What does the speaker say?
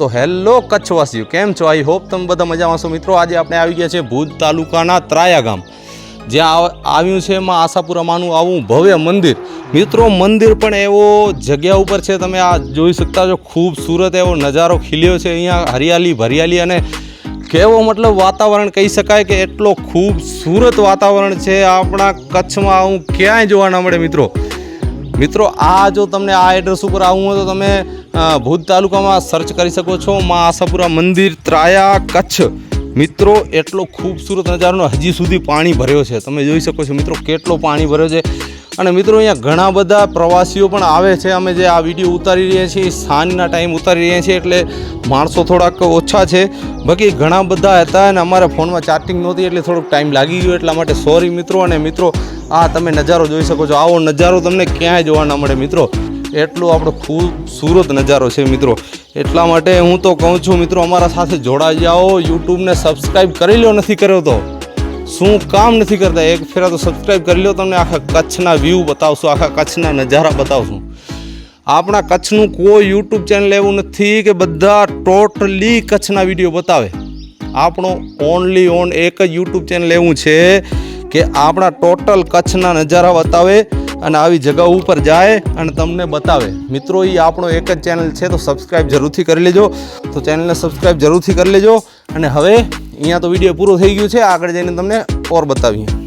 તો હેલો કચ્છવાસીઓ, કેમ છો? આઈ હોપ તમે બધા મજામાં છો. મિત્રો, આજે આપણે આવી ગયા છે ભુજ તાલુકાના ત્રાયા ગામ. જ્યાં આવ્યું છે એમાં આશાપુરામાંનું આવું ભવ્ય મંદિર. મિત્રો, મંદિર પણ એવો જગ્યા ઉપર છે, તમે આ જોઈ શકતા છો. ખૂબસૂરત એવો નજારો ખીલ્યો છે. અહીંયા હરિયાળી, ભરિયાળી અને કેવો મતલબ વાતાવરણ કહી શકાય કે એટલો ખૂબસૂરત વાતાવરણ છે આપણા કચ્છમાં. આવું ક્યાંય જોવા ના મળે, મિત્રો. મિત્રો, આ જો તમને આ એડ્રેસ ઉપર આવવું હોય તો તમે ભુજ તાલુકામાં સર્ચ કરી શકો છો. માં આશાપુરા મંદિર ત્રાયા કચ્છ. મિત્રો, એટલો ખૂબસૂરત નજારોનો હજી સુધી પાણી ભર્યો છે. તમે જોઈ શકો છો મિત્રો, કેટલો પાણી ભર્યો છે. અને મિત્રો, અહીંયા ઘણા બધા પ્રવાસીઓ પણ આવે છે. અમે જે આ વીડિયો ઉતારી રહ્યા છીએ સાંજના ટાઈમ ઉતારી રહ્યા છીએ, એટલે માણસો થોડાક ઓછા છે. બાકી ઘણા બધા હતા અને અમારા ફોનમાં ચાર્જિંગ નહોતી, એટલે થોડોક ટાઈમ લાગી ગયો, એટલા માટે સોરી મિત્રો. અને મિત્રો, આ તમે નજારો જોઈ શકો છો. આવો નજારો તમને ક્યાંય જોવા ના મળે મિત્રો. એટલો આપણો ખૂબસૂરત નજારો છે મિત્રો. એટલા માટે હું તો કહું છું મિત્રો, અમારા સાથે જોડાઈ જાઓ. યુટ્યુબને સબસ્ક્રાઈબ કરી લો નથી કર્યો તો. શું કામ નથી કરતા? એક ફેરા તો સબસ્ક્રાઈબ કરી લો તમને. આખા કચ્છના વ્યૂ બતાવશું, આખા કચ્છના નજારા બતાવશું. આપણા કચ્છનું કોઈ યુટ્યુબ ચેનલ એવું નથી કે બધા ટોટલી કચ્છના વીડિયો બતાવે. આપણો ઓનલી ઓન એક જ યુટ્યુબ ચેનલ એવું છે કે આપણા ટોટલ કચ્છના નજારા બતાવે અને આવી જગા ઉપર જાય અને તમને બતાવે. મિત્રો એ આપણો એક જ ચેનલ છે, તો સબસ્ક્રાઈબ જરૂરથી કરી લેજો. તો ચેનલને સબસ્ક્રાઈબ જરૂરથી કરી લેજો. અને હવે અહીંયા તો વીડિયો પૂરો થઈ ગયો છે. આગળ જઈને તમને ઓર બતાવીએ.